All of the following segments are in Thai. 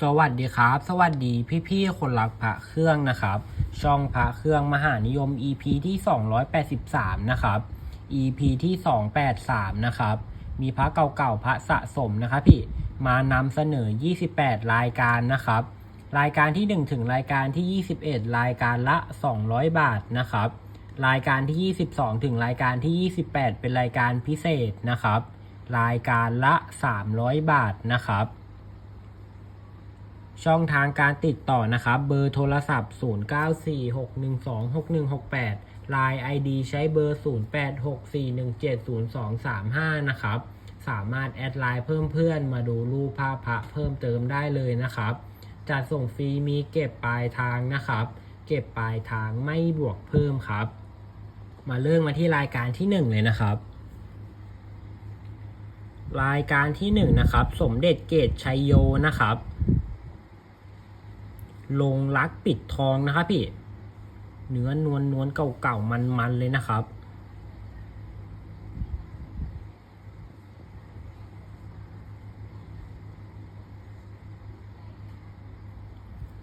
สวัสดีครับ สวัสดีพี่ๆคนรักพระเครื่องนะครับ ช่องพระเครื่องมหานิยม EP ที่ 283 นะครับ EP ที่ 283 นะครับ มีพระเก่าๆพระสะสมนะครับพี่มานำเสนอ 28 รายการนะครับ รายการที่ 1 ถึงรายการที่ 21 รายการละ 200 บาทนะครับ รายการที่ 22 ถึงรายการที่ 28 เป็นรายการพิเศษนะครับ รายการละ 300 บาทนะครับ ช่องทางการติดต่อนะครับ เบอร์โทรศัพท์ 0946126168 Line ID ใช้เบอร์ 0864170235 นะครับ สามารถแอดไลน์เพิ่มเพื่อนมาดูรูปภาพพระเพิ่มเติมได้เลยนะครับ จัดส่งฟรีมีเก็บปลายทางนะครับ เก็บปลายทางไม่บวกเพิ่มครับ มาเริ่มมาที่รายการที่ 1 เลยนะครับรายการที่1นะครับ สมเด็จเกตชัยโยนะครับ ลงรักปิดทองนะครับพี่ เนื้อนวลนวลเก่าๆมันๆเลยนะครับ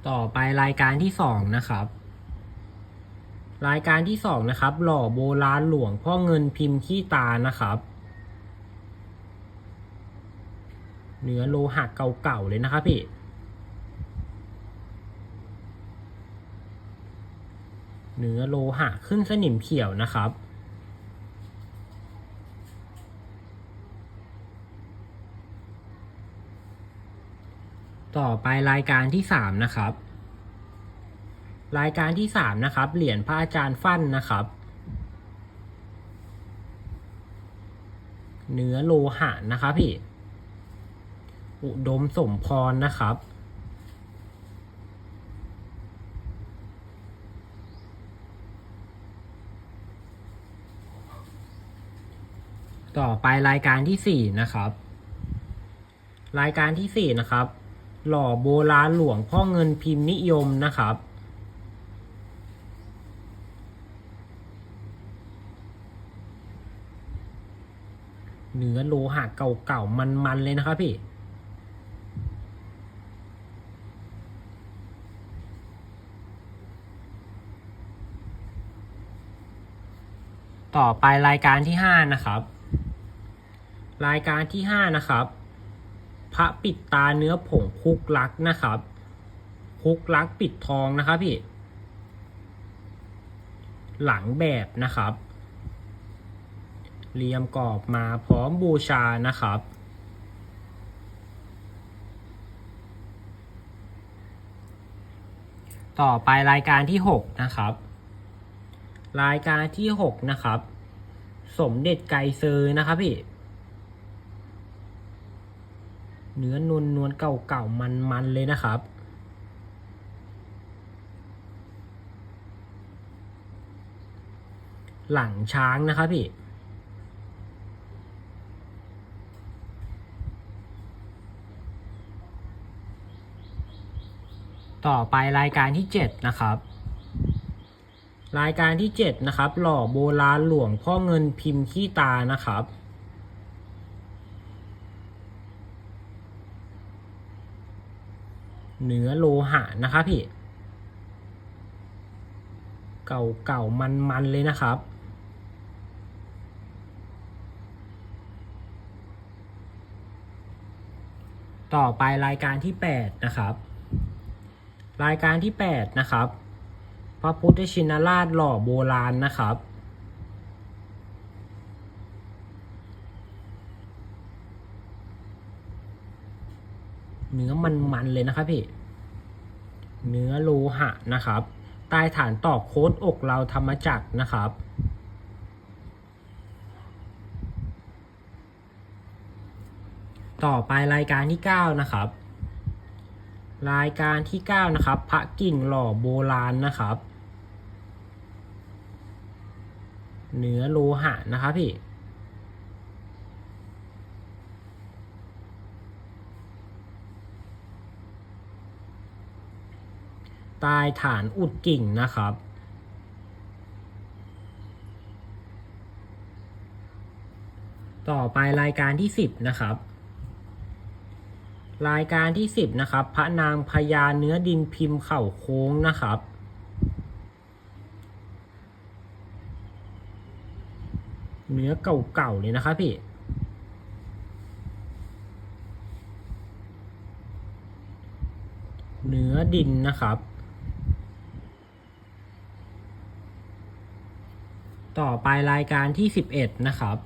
ต่อไปรายการที่สองนะครับรายการที่สองนะครับ หล่อโบราณหลวงพ่อเงินพิมพ์ขี้ตานะครับ เนื้อโลหะเก่าๆเลยนะครับพี่ เนื้อโลหะขึ้นสนิมเขียวนะครับ ต่อไปรายการที่สามนะครับ รายการที่สามนะครับ เหรียญพระอาจารย์ฟั่นนะครับ เนื้อโลหะนะครับพี่ อุดมสมพรนะครับ ต่อไปรายการที่สี่นะครับ รายการที่สี่นะครับ หล่อโบราณหลวงพ่อเงินพิมพ์นิยมนะครับ เนื้อโลหะเก่าๆ มันๆ เลยนะครับพี่ต่อไปรายการที่ห้านะครับ รายการที่ห้านะครับ พระปิดตาเนื้อผงคุกลักนะครับ คุกลักปิดทองนะครับพี่ หลังแบบนะครับเรียมกรอบมาพร้อมบูชานะครับ ต่อไปรายการที่หกนะครับ รายการที่หกนะครับ สมเด็จไกเซอร์นะครับพี่ เนื้อนวลนวลเก่าๆมันๆเลยนะครับ หลังช้างนะครับพี่ต่อไปรายการที่เจ็ดนะครับ รายการที่เจ็ดนะครับ หล่อโบราณหลวงพ่อเงินพิมพ์ขี้ตานะครับ เนื้อโลหะนะครับพี่ เก่าเก่ามันมันๆเลยนะครับ ต่อไปรายการที่แปดนะครับ รายการที่แปดนะครับ พระพุทธชินราชหล่อโบราณนะครับ เันเลยนะครับพี่ เนื้อโลหะนะครับ ใต้ฐานตอกโค้ดอกเราธรรมจักรนะครับ ต่อไปรายการที่ 9 นะครับ รายการที่ 9 นะครับ พระกิ่งหล่อโบราณนะครับ เนื้อโลหะนะครับพี่ ใต้ฐานอุดกิ่งนะครับ ต่อไปรายการที่ 10 นะครับ รายการที่สิบนะครับ พระนางพญาเนื้อดินพิมพ์เข่าโค้งนะครับเนื้อเก่าๆเลยนะครับพี่ เนื้อดินนะครับ ต่อไปรายการที่ 11 นะครับ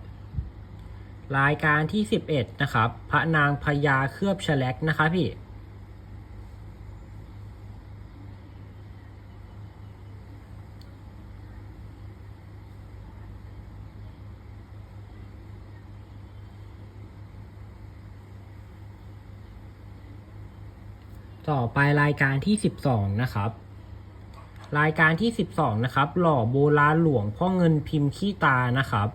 รายการที่ 11 นะครับ พระนางพญาเคลือบแฉลกนะครับพี่ ต่อไปรายการที่ 12 นะครับ รายการที่ 12 นะครับ หล่อโบราณหลวงพ่อเงินพิมพ์ขี้ตานะครับ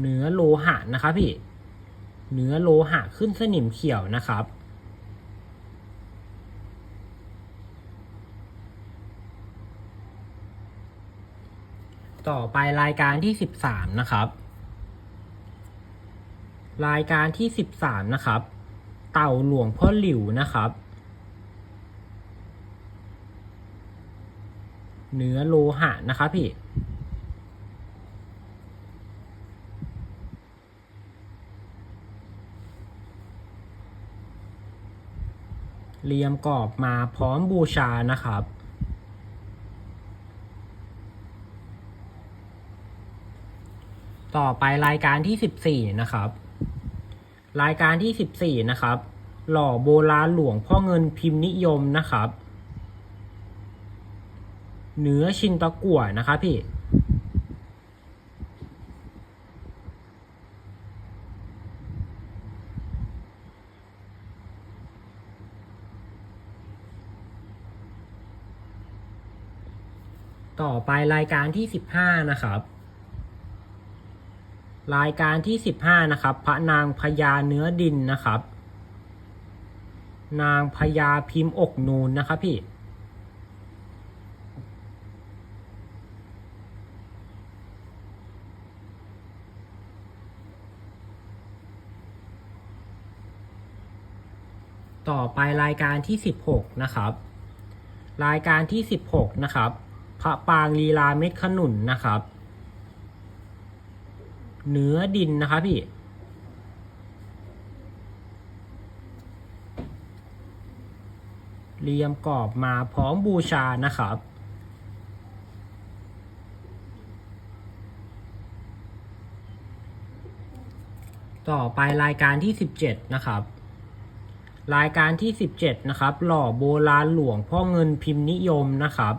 เนื้อโลหะนะครับพี่ เนื้อโลหะขึ้นสนิมเขียวนะครับ ต่อไปรายการที่ 13 นะครับ รายการที่ 13 นะครับ เต่าหลวงพ่อหลิวนะครับ เนื้อโลหะนะครับพี่เรียมกรอบมาพร้อมบูชานะครับ ต่อไปรายการที่ 14 นะครับ รายการที่ 14 นะครับ หล่อโบราณหลวงพ่อเงินพิมพ์นิยมนะครับ เนื้อชินตะกั่วนะครับพี่ต่อไปรายการที่ 15 นะครับ รายการที่ 15 นะครับ พระนางพญาเนื้อดินนะครับ นางพญาพิมพ์อกนูนนะครับพี่ ต่อไปรายการที่ 16 นะครับ รายการที่ 16 นะครับ พระปางลีลาเม็ดขนุนนะครับ เนื้อดินนะครับพี่ เรียมกรอบมาพร้อมบูชานะครับต่อไปรายการที่ 17 นะครับ รายการที่ 17 นะครับ หล่อโบราณหลวงพ่อเงินพิมพ์นิยมนะครับ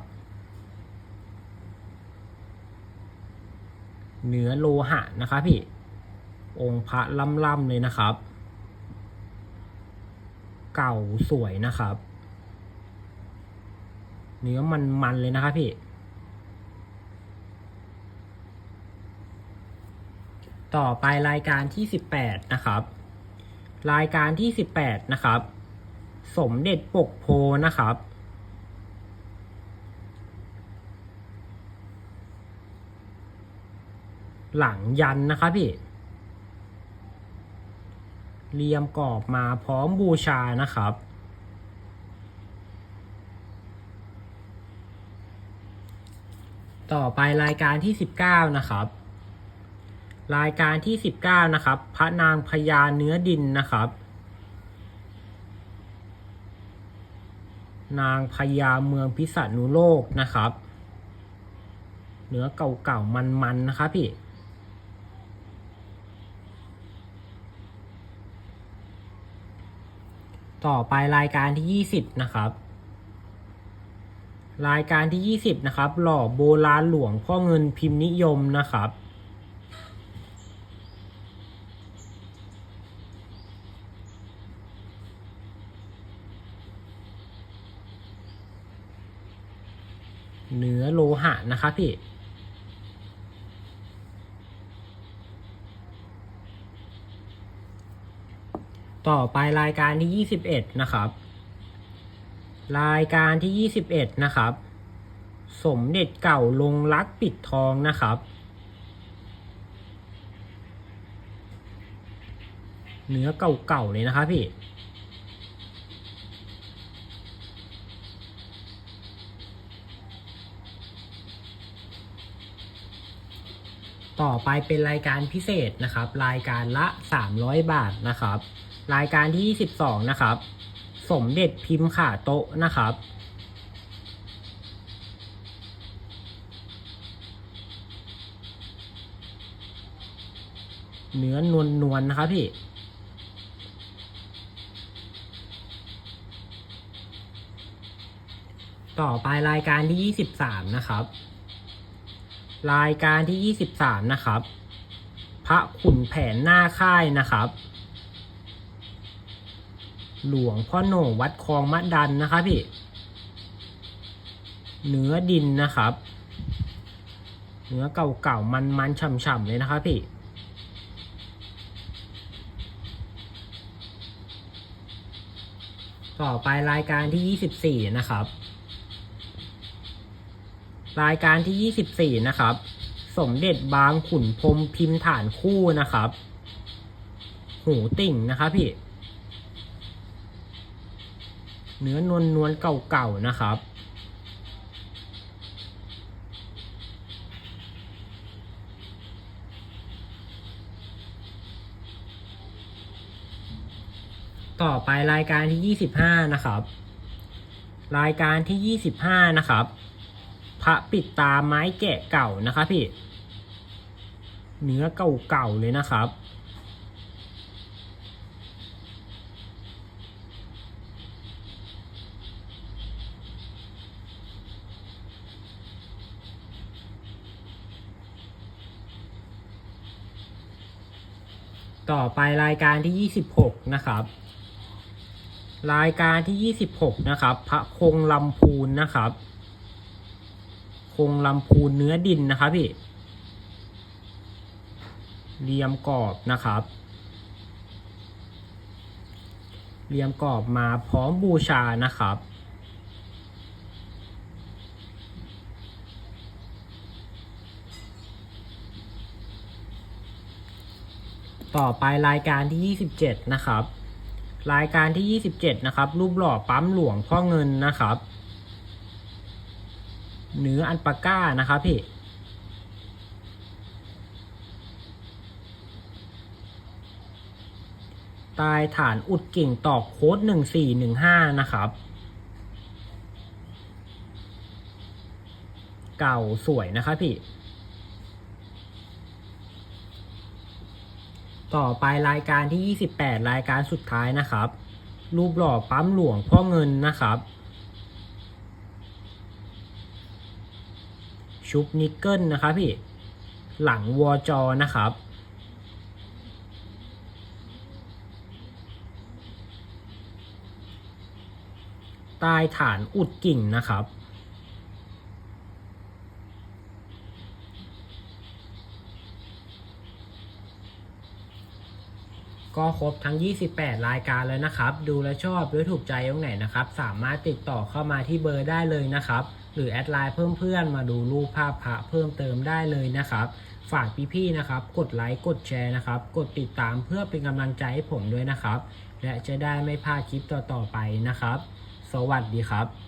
เนื้อโลหะนะครับพี่ องค์พระล่ำๆเลยนะครับ เก่าสวยนะครับ เนื้อมันๆเลยนะครับพี่ ต่อไปรายการที่18นะครับ รายการที่18นะครับ สมเด็จปกโพนะครับ หลังยันนะครับพี่เรียมกรอบมาพร้อมบูชานะครับ ต่อไปรายการที่ 19 นะครับ รายการที่ 19 นะครับ พระนางพญาเนื้อดินนะครับ นางพญาเมืองพิษณุโลกนะครับ เนื้อเก่าๆมันๆนะครับพี่ ต่อไปรายการที่ 20 นะครับ รายการที่ 20 นะครับ หล่อโบราณหลวงพ่อเงินพิมพ์นิยมนะครับ เนื้อโลหะนะครับพี่ ต่อไปรายการที่ 21 นะครับ รายการที่ 21 นะครับ สมเด็จเก่าลงรักปิดทองนะครับ เนื้อเก่าๆเลยนะครับพี่ต่อไปเป็นรายการพิเศษนะครับ รายการละ 300 บาทนะครับ รายการที่ 22 นะครับ สมเด็จพิมพ์ขาโต๊ะนะครับ เนื้อนวลนวลนะครับพี่ ต่อไปรายการที่ 23 นะครับ รายการที่ 23 นะครับ พระขุนแผนหน้าค่ายนะครับ หลวงพ่อโหน่งวัดคลองมะดันนะครับพี่ เนื้อดินนะครับ เนื้อเก่าๆมันๆฉ่ำๆเลยนะครับพี่ต่อไปรายการที่ 24 นะครับ รายการที่ 24 นะครับ สมเด็จบางขุนพรมพิมพ์ฐานคู่นะครับ หูติ่งนะครับพี่ เนื้อนวลนวลเก่าๆนะครับ ต่อไปรายการที่ 25 นะครับ รายการที่ 25 นะครับ พระปิดตาไม้แกะเก่านะครับพี่ เนื้อเก่าๆเลยนะครับ ต่อไปรายการที่ 26 นะครับ รายการที่ 26 นะครับ พระคงลำพูนนะครับ คงลำพูนเนื้อดินนะครับพี่เรียมกรอบนะครับเรียมกรอบมาพร้อมบูชานะครับ ต่อไปรายการที่ 27 นะครับ รายการที่ 27 นะครับ รูปหล่อปั๊มหลวงพ่อเงินนะครับเนื้ออันปาก้านะครับพี่ตายฐานอุดกิ่งตอกโค้ด1415นะครับ เก่าสวยนะครับพี่ ต่อไปรายการที่ 28 รายการสุดท้ายนะครับ รูปหล่อปั๊มหลวงพ่อเงินนะครับ ชุบนิกเกิลนะครับพี่ หลังวอจอนะครับ ใต้ฐานอุดกิ่งนะครับ ก็ครบทั้ง 28 รายการแล้วนะครับ ดูแลวชอบหรือถูกใจตรงไหนนะครับ สามารถติดต่อเข้ามาที่เบอร์ได้เลยนะครับ หรือแอดไลน์เพิ่มเพื่อนมาดูรูปภาพพระเพิ่มเติมได้เลยนะครับ ฝากพี่ๆนะครับ กดไลค์กดแชร์นะครับ กดติดตามเพื่อเป็นกำลังใจให้ผมด้วยนะครับ และจะได้ไม่พลาดคลิปต่อๆไปนะครับ สวัสดีครับ